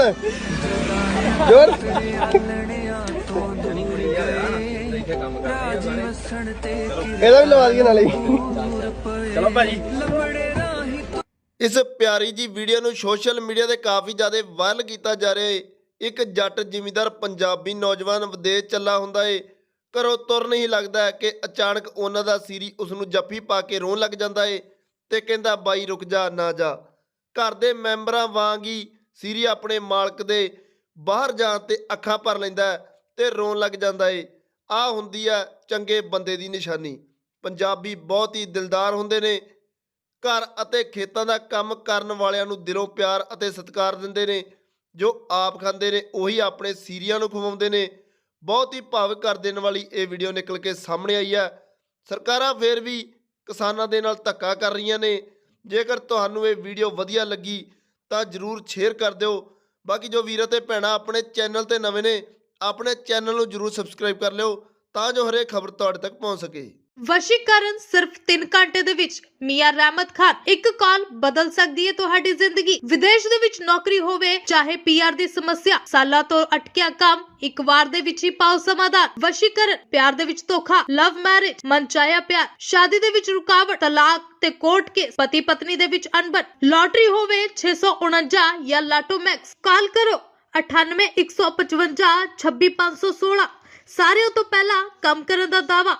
ਹੁਣ। ਜੋਰ। ਇਹਦਾ ਵੀ ਲਵਾ ਦਈਏ ਨਾਲੇ। ਚਲੋ ਭਾਜੀ। ਇਸ ਪਿਆਰੀ ਜੀ ਵੀਡੀਓ ਨੂੰ ਸੋਸ਼ਲ ਮੀਡੀਆ ਤੇ ਕਾਫੀ ਜ਼ਿਆਦਾ ਵਾਇਰਲ ਕੀਤਾ ਜਾ ਰਿਹਾ ਹੈ ਇੱਕ ਜੱਟ ਜ਼ਿਮੀਂਦਾਰ ਪੰਜਾਬੀ ਨੌਜਵਾਨ ਵਿਦੇਸ਼ ਚੱਲਾ ਹੁੰਦਾ ਏ। ਘਰੋਂ ਤੁਰ ਨਹੀਂ ਲੱਗਦਾ ਕਿ ਅਚਾਨਕ ਉਹਨਾਂ ਦਾ ਸੀਰੀ ਉਸ ਨੂੰ ਜੱਫੀ ਪਾ ਕੇ ਰੋਣ ਲੱਗ ਜਾਂਦਾ ਏ ਤੇ ਕਹਿੰਦਾ, ਬਾਈ ਰੁਕ ਜਾ, ਨਾ ਜਾ। ਘਰ ਦੇ ਮੈਂਬਰਾਂ ਵਾਂਗ ਹੀ ਸੀਰੀ ਆਪਣੇ ਮਾਲਕ ਦੇ ਬਾਹਰ ਜਾਣ ਤੇ ਅੱਖਾਂ ਭਰ ਲੈਂਦਾ ਹੈ ਤੇ ਰੋਣ ਲੱਗ ਜਾਂਦਾ ਏ। ਆ ਹੁੰਦੀ ਆ ਚੰਗੇ ਬੰਦੇ ਦੀ ਨਿਸ਼ਾਨੀ। ਪੰਜਾਬੀ ਬਹੁਤ ਹੀ ਦਿਲਦਾਰ ਹੁੰਦੇ ਨੇ। ਘਰ ਅਤੇ ਖੇਤਾਂ ਦਾ ਕੰਮ ਕਰਨ ਵਾਲਿਆਂ ਨੂੰ ਦਿਲੋਂ ਪਿਆਰ ਅਤੇ ਸਤਿਕਾਰ ਦਿੰਦੇ ਨੇ। ਜੋ ਆਪ ਖਾਂਦੇ ਨੇ, ਉਹੀ ਆਪਣੇ ਸੀਰੀਆਂ ਨੂੰ ਖਵਾਉਂਦੇ ਨੇ। ਬਹੁਤ ਹੀ ਭਾਵੁਕ ਕਰ ਦੇਣ ਵਾਲੀ ਇਹ ਵੀਡੀਓ ਨਿਕਲ ਕੇ ਸਾਹਮਣੇ ਆਈ ਹੈ ਸਰਕਾਰਾਂ ਫੇਰ ਵੀ ਕਿਸਾਨਾਂ ਦੇ ਨਾਲ ਧੱਕਾ ਕਰ ਰਹੀਆਂ ਨੇ। ਜੇਕਰ ਤੁਹਾਨੂੰ ਇਹ ਵੀਡੀਓ ਵਧੀਆ ਲੱਗੀ ਤਾਂ ਜਰੂਰ ਸ਼ੇਅਰ ਕਰ ਦਿਓ। ਬਾਕੀ ਜੋ ਵੀਰ ਅਤੇ ਭੈਣਾਂ ਆਪਣੇ ਚੈਨਲ ਤੇ ਨਵੇਂ ਨੇ, ਆਪਣੇ ਚੈਨਲ ਨੂੰ ਜਰੂਰ ਸਬਸਕ੍ਰਾਈਬ ਕਰ ਲਿਓ, ਤਾਂ ਜੋ ਹਰੇਕ ਖਬਰ ਤੁਹਾਡੇ ਤੱਕ ਪਹੁੰਚ ਸਕੇ। ਵਸ਼ੀਕਰਨ ਸਿਰਫ 3 ਘੰਟੇ ਦੇ ਵਿੱਚ ਮੀਆਂ ਰਹਿਮਤ ਖਾਨ ਇੱਕ ਕਾਲ ਬਦਲ ਸਕਦੀ ਹੈ ਤੁਹਾਡੀ ਜ਼ਿੰਦਗੀ। ਵਿਦੇਸ਼ ਦੇ ਵਿੱਚ ਨੌਕਰੀ ਹੋਵੇ, ਚਾਹੇ ਪੀਆਰ ਦੀ ਸਮੱਸਿਆ, ਸਾਲਾਂ ਤੋਂ ਅਟਕਿਆ ਕੰਮ, ਇੱਕ ਵਾਰ ਦੇ ਵਿੱਚ ਹੀ ਪਾਓ ਸਮਾਧਾਨ। ਵਸ਼ੀਕਰਨ, ਪਿਆਰ ਦੇ ਵਿੱਚ ਧੋਖਾ ਲਵ ਮੈਰਿਜ ਮਨਚਾਇਆ ਪਿਆਰ। ਸ਼ਾਦੀ ਦੇ ਵਿੱਚ ਰੁਕਾਵਟ, ਤਲਾਕ ਤੇ ਕੋਰਟ ਕੇਸ ਪਤੀ ਪਤਨੀ ਦੇ ਵਿੱਚ ਅਣਬਣ। ਲੋਟਰੀ ਹੋਵੇ 649 ਜਾਂ ਲਾਟੋ ਮੈਕਸ। ਕਾਲ ਕਰੋ 98 155 26516 ਸਾਰਿਆਂ ਤੋਂ ਪਹਿਲਾਂ ਕੰਮ ਕਰਨ ਦਾ ਦਾਵਾ